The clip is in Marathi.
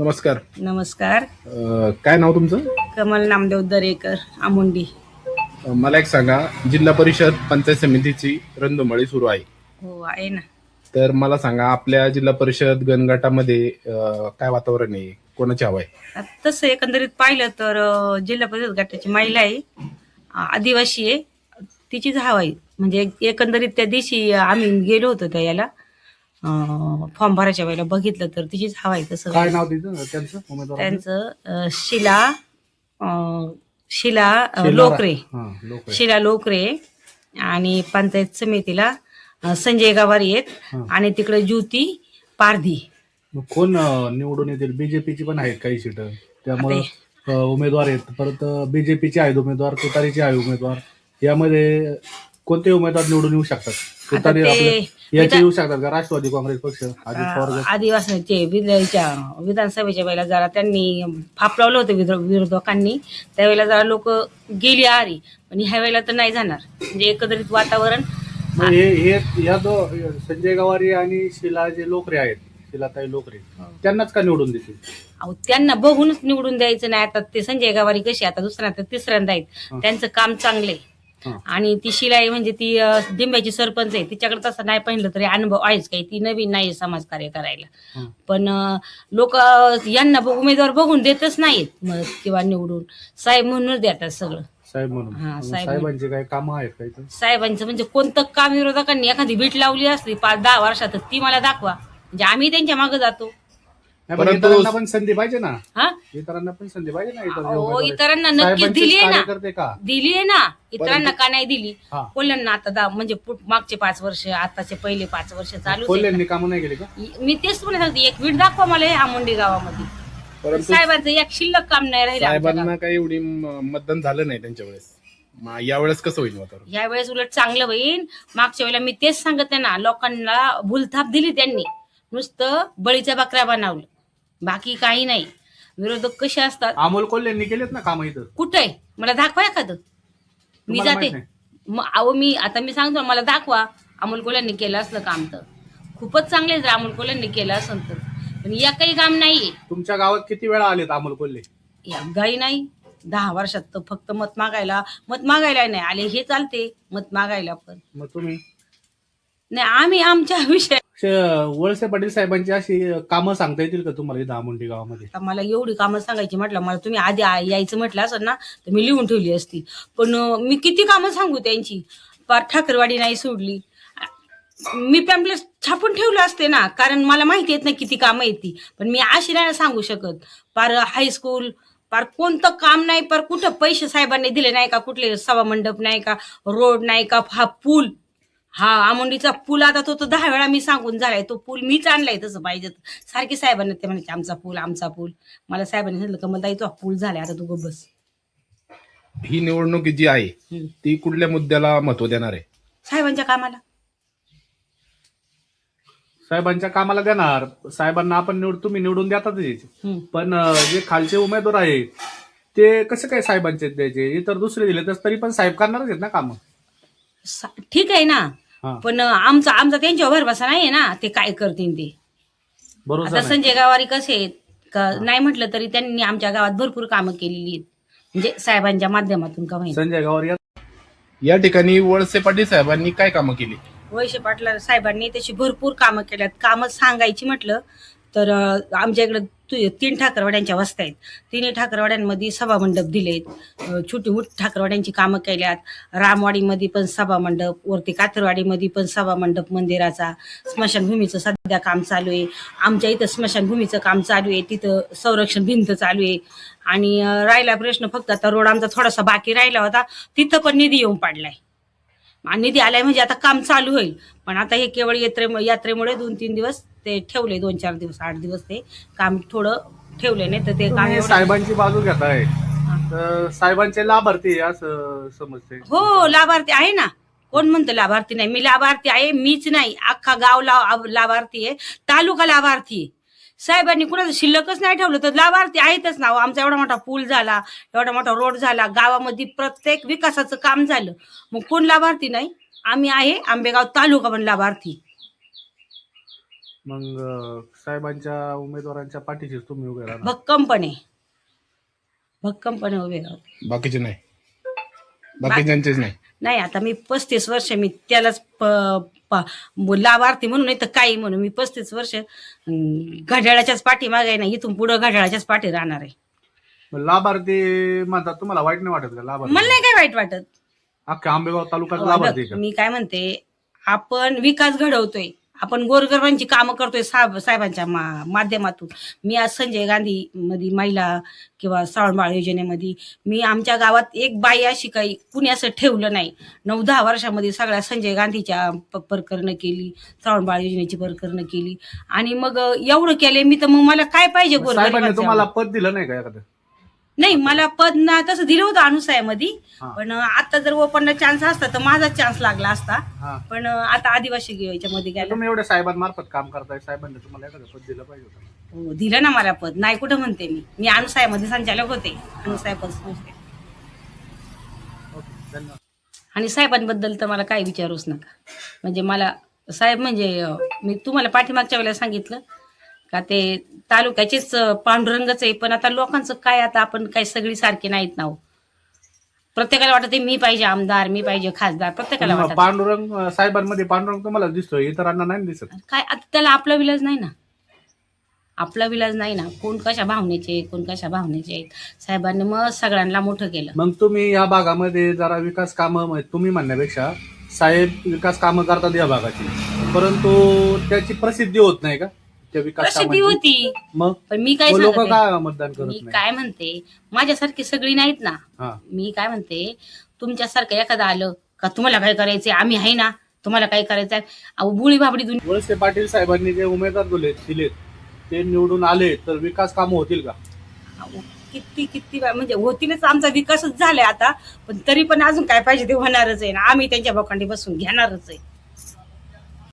नमस्कार. नमस्कार. अ, काय नाव तुमचं? कमल नामदेव दरेकर आमुंडी. अ, मला एक सांगा जिल्हा परिषद पंचायत समितीची रंधुमाळी सुरू आहे. हो आहे ना. तर मला सांगा आपल्या जिल्हा परिषद गणगटामध्ये अ, काय वातावरण आहे? कोणाची हवा आहे? आता तसं एकंदरीत पाहिलं तर अं, जिल्हा परिषद गटाची महिला आहे आदिवासी आहे. तिचीच हवा आहे. म्हणजे एकंदरीत त्या दिवशी आम्ही गेलो होतो त्या याला फॉर्म भरायच्या वेळेला बघितलं तर तिचीच हवा आहे तसं. काय नाव तिचं? त्यांचं? उमेदवार त्यांचं अं, शिला अं, शिला अं, लोकरे. लोक शिला लोकरे आणि पंचायत समितीला अं, संजय गवारी आहेत. हा. आणि तिकडे ज्योती पारधी. मग कोण अं, निवडून येतील? बीजेपीची पण आहेत काही सीट. त्यामुळे अं, उमेदवार आहेत. परत बीजेपीचे आहेत उमेदवार तुतारीचे आहे उमेदवार. यामध्ये कोणते उमेदवार निवडून येऊ शकतात? तुतारी ते आपल्या याचे विधान- येऊ शकतात का? राष्ट्रवादी काँग्रेस पक्ष अजित पवार गट? आदिवासीचे विधानच्या विधानसभेच्या वेळेला जरा त्यांनी फाप लावलं होतं विरो- विरोधकांनी. त्यावेळेला जरा लोक गेली आरी पण ह्या वेळेला तर नाही जाणार. म्हणजे एकंदरीत वातावरण मग हे हे या दो संजय गवारी आणि शिला जे लोकरे आहेत शिलाताई लोकरे त्यांनाच का निवडून देतील? अहो, त्यांना बघूनच निवडून द्यायचं नाही. आता ते संजय गावारी कशी आता दुसऱ्या तिसऱ्यांदा आहेत. त्यांचं काम चांगलंय हा. आणि ती शिलाई म्हणजे ती अं, डिंब्याची सरपंच आहे तिच्याकडे तसं नाही पाहिलं तरी अनुभव आहेच काही. ती नवीन नाही समाजकार्य करायला. पण लोक यांना उमेदवार बघून देतच नाहीत मग किंवा निवडून. साहेब म्हणूनच देतात सगळं. साहेब म्हणून. हा, मग साहेब साहेबांचे काही कामं आहेत इथं? साहेबांचं म्हणजे कोणतं काम विरोधकांनी एखादी बीट लावली असली पाच दहा वर्षात तर ती मला दाखवा. म्हणजे आम्ही त्यांच्या मागे जातो. परंतु- इतरांना पण संधी पाहिजे ना. हा? इतरांना पण संधी पाहिजे ना इतर अहो. इतरांना नक्कीच साहेबांचेच दिली आहे ना. कार्यकर्ते का? दिली आहे ना. इतरांना का नाही दिली? हा. कोल्ह्यांना आता दा- म्हणजे पु- मागचे पाच वर्ष आताचे पहिले पाच वर्ष चालू कोल्ह्यांनी कामं नाही केली का? मी तेच तुम्हाला सांगते एक वीट दाखवा मला हे आमुंडी गावामध्ये. परंतु साहेबांचं एक शिल्लक काम नाही राहिलं आमच्या गावात. साहेबांना काही एवढी म- मतदान झालं नाही त्यांच्या वेळेस. यावेळेस कसं होईल वातावरण? या वेळेस उलट चांगलं होईल. मागच्या वेळेला मी तेच सांगते ना लोकांना भूलथाप दिली त्यांनी. नुसतं बळीच्या बकऱ्या बनवलं. बाकी काही नाही. विरोधक कसे असतात? अमोल कोल्ह्यांनी केलेत ना कामं इथं? कुठे? मला दाखवा एखादं. मी तुम्हाला जाते. माहीत नाही? मग अहो मी आता मी सांगतो ना, मला दाखवा. अमोल कोल्यांनी केलं असलं काम तर. खूपच चांगले जर अमोल कोल्यांनी केलं असेल तर. पण या काही काम नाहीये. तुमच्या गावात किती वेळा आलेत अमोल कोल्हे? या गाई नाही. दहा वर्षात तर फक्त मत मागायला मत मागायला नाही. आले हे चालते. मत मागायला पण. मग तुम्ही? नाही आम्ही आमच्या विषय वळसे पाटील साहेबांची अशी कामं सांगता येतील का तुम्हाला दामुंडी गावामध्ये? आता मला एवढी कामं सांगायची म्हटलं मला तुम्ही आधी आ- यायचं म्हटलं असं ना तर मी लिहून ठेवली असती. पण अं, मी किती कामं सांगू त्यांची? पार ठाकरवाडी नाही सोडली. मी पॅम्पलेट छापून ठेवलं असते ना कारण मला माहिती येत नाही किती कामं येते. पण मी अशी नाही सांगू शकत. पार हायस्कूल पार कोणतं काम नाही पार कुठं पैसे साहेबांनी दिले नाही का कुठले सभा मंडप नाही का रोड नाही का हा पूल. हा आमुंडीचा पूल आता तो तर दहा वेळा मी सांगून झालाय तो पूल मीच आणलाय तसं पाहिजे. तर. सारखे साहेबांना ते म्हणायचे आमचा पूल आमचा पूल. मला साहेबांनी सांगितलं कमलताई तो पूल झालाय आता तू गप्प बस. ही निवडणूक जी आहे. ती कुठल्या मुद्द्याला महत्त्व देणार आहे? साहेबांच्या कामाला. साहेबांच्या कामाला देणार. साहेबांना आपण निवड तुम्ही निवडून देतातच. पण जे खालचे उमेदवार आहेत ते कसं काय साहेबांचे द्यायचे? इतर दुसरे दिले तर तरी पण साहेब करणारच आहेत ना कामं. सा- ठीक आहे ना. हा. पण आमचा आमचा त्यांच्यावर भरवसा नाहीये ना. ते काय करतील ते. बरोबर आता संजय गावारी कसे आहेत? का नाही म्हटलं तरी त्यांनी आमच्या गावात भरपूर कामं केलेली आहेत. म्हणजे साहेबांच्या माध्यमातून का माहिती? संजय गावावर या या ठिकाणी वळसे पाटील साहेबांनी काय कामं केली? वैश्य पाटला साहेबांनी त्याची भरपूर कामं केल्यात. कामं सांगायची म्हटलं तर अं, आमच्या इकडं तीन ठाकरवाड्यांच्या वस्त्या आहेत. तिन्ही ठाकरवाड्यांमध्ये सभामंडप दिलेत. छोटी मोठी ठाकरवाड्यांची कामं केल्यात. रामवाडीमध्ये पण सभामंडप वरती कातरवाडीमध्ये पण सभामंडप मंदिराचा. स्मशानभूमीचं सध्या काम चालू आहे. आमच्या इथं स्मशानभूमीचं काम चालू आहे. तिथं संरक्षण भिंत चालू आहे. आणि राहिला प्रश्न फक्त आता रोड आमचा थोडासा बाकी राहिला होता. तिथं पण निधी येऊन पडलाय. आणि निधी आलाय म्हणजे आता काम चालू होईल. पण आता हे केवळ यात्रे यात्रेमुळे दोन तीन दिवस ते ठेवले दोन चार दिवस आठ दिवस ते काम थोडं ठेवले नाही तर ते काम तुम्ही एवढं- साहेबांची बाजू घेताय. हा. तर साहेबांचे लाभार्थी आहे असं समजते हो लाभार्थी आहे ना. कोण म्हणतं लाभार्थी नाही? मी लाभार्थी आहे मीच नाही. अख्खा गाव लाभार्थी आहे. तालुका लाभार्थी आहे. साहेबांनी कुणाचं शिल्लकच नाही ठेवलं तर लाभार्थी आहेतच ना. अहो, आमचा एवढा मोठा पूल झाला एवढा मोठा रोड झाला गावामध्ये प्रत्येक विकासाचं काम झालं. मग कोण लाभार्थी नाही? आम्ही आहे आंबेगाव तालुका पण लाभार्थी. मग अं, साहेबांच्या उमेदवारांच्या पाठीशीच तुम्ही उभे राहणार. भक्कमपणे. भक्कमपणे उभे राहू बाकीचे नाही. बाकीच्यांचेच नाही. नाही आता मी पस्तीस वर्ष मी त्यालाच प- प- लाभार्थी म्हणून नाही तर काही म्हणून मी पस्तीस वर्ष अं, घड्याळाच्याच पाठी मागे नाही इथून पुढं घड्याळाच्याच पाठी राहणार आहे. मग लाभार्थी म्हणतात तुम्हाला वाईट नाही वाटत का लाभार्थी? मला नाही काय वाईट वाटत. अख्ख्या आंबेगाव तालुक्यात लाभार्थी आहे बघ, का? मी काय म्हणते आपण विकास घडवतोय. आपण गोरगरबांची कामं करतोय साहेब साहेबांच्या मा- माध्यमातून. मी आज संजय गांधी मध्ये महिला किंवा श्रावणबाळ योजनेमध्ये मी आमच्या गावात एक बाई अशी काही कुणी असं ठेवलं नाही. नऊ दहा वर्षामध्ये सगळ्या संजय गांधीच्या प- प्रकरणं केली श्रावणबाळ योजनेची प्रकरणं केली. आणि मग एवढं केले मी तर मग मला काय पाहिजे साहेबांनी गोरगरिबाचं? तुम्हाला पद दिलं नाही का एखादं? नाही मला पद ना तसं दिलं होतं अनुसायामध्ये हा. पण आता जर ओपनला चान्स असता तर माझाच चान्स लागला असता. हा. पण आता आदिवासी याच्यामध्ये गेला. तुम्ही एवढ्या साहेबांमार्फत काम करताय साहेबांनी तुम्हाला एखादं पद दिलं पाहिजे होतं. हो, दिलं ना मला पद. नाही कुठं म्हणते मी? मी अनुसायामध्ये संचालक होते अनुसाय पद संस्थे ओके धन्यवाद. आणि साहेबांबद्दल तर मला काही विचारूच नका. म्हणजे मला साहेब म्हणजे अं, मी तुम्हाला पाठीमागच्या वेळेला सांगितलं का ते तालुक्याचेच पांडुरंगच आहे. पण आता लोकांचं काय आता आपण काही सगळी सारखी नाहीत ना हो. प्रत्येकाला वाटत मी पाहिजे आमदार मी पाहिजे खासदार. प्रत्येकाला वाटत. पांडुरंग साहेबांमध्ये पांडुरंग तुम्हाला दिसतोय इतरांना नाही दिसत. काय आता त्याला आपला विलाज नाही ना. आपला विलाज नाही ना. कोण कशा भावनेचे कोण कशा भावनेचे आहेत. साहेबांनी मग सगळ्यांना मोठं केलं. मग तुम्ही या भागामध्ये जरा विकास कामं तुम्ही म्हणण्यापेक्षा साहेब विकास कामं करतात या भागाची. परंतु त्याची प्रसिद्धी होत नाही का? त्या विकास प्रसिद्धी कामाची होती. मग? पण मी काय लोक सांगते का मतदान करत मी नाही? काय म्हणते? माझ्यासारखी सगळी नाहीत ना. हा. मी काय म्हणते? तुमच्यासारखं एखादं आलं का तुम्हाला काय करायचंय? आम्ही आहे ना. तुम्हाला काय करायचंय? अहो बुळी दुनिया वळसे पाटील साहेबांनी जे उमेदवार दिले दिलेत ते निवडून आले तर विकास कामं होतील का? अहो, किती किती वेळा- म्हणजे होतीलच. आमचा विकासच झालाय आता. पण तरी पण अजून काय पाहिजे ते होणारच आहे ना. आम्ही त्यांच्या बोकांडी बसून घेणारच आहे.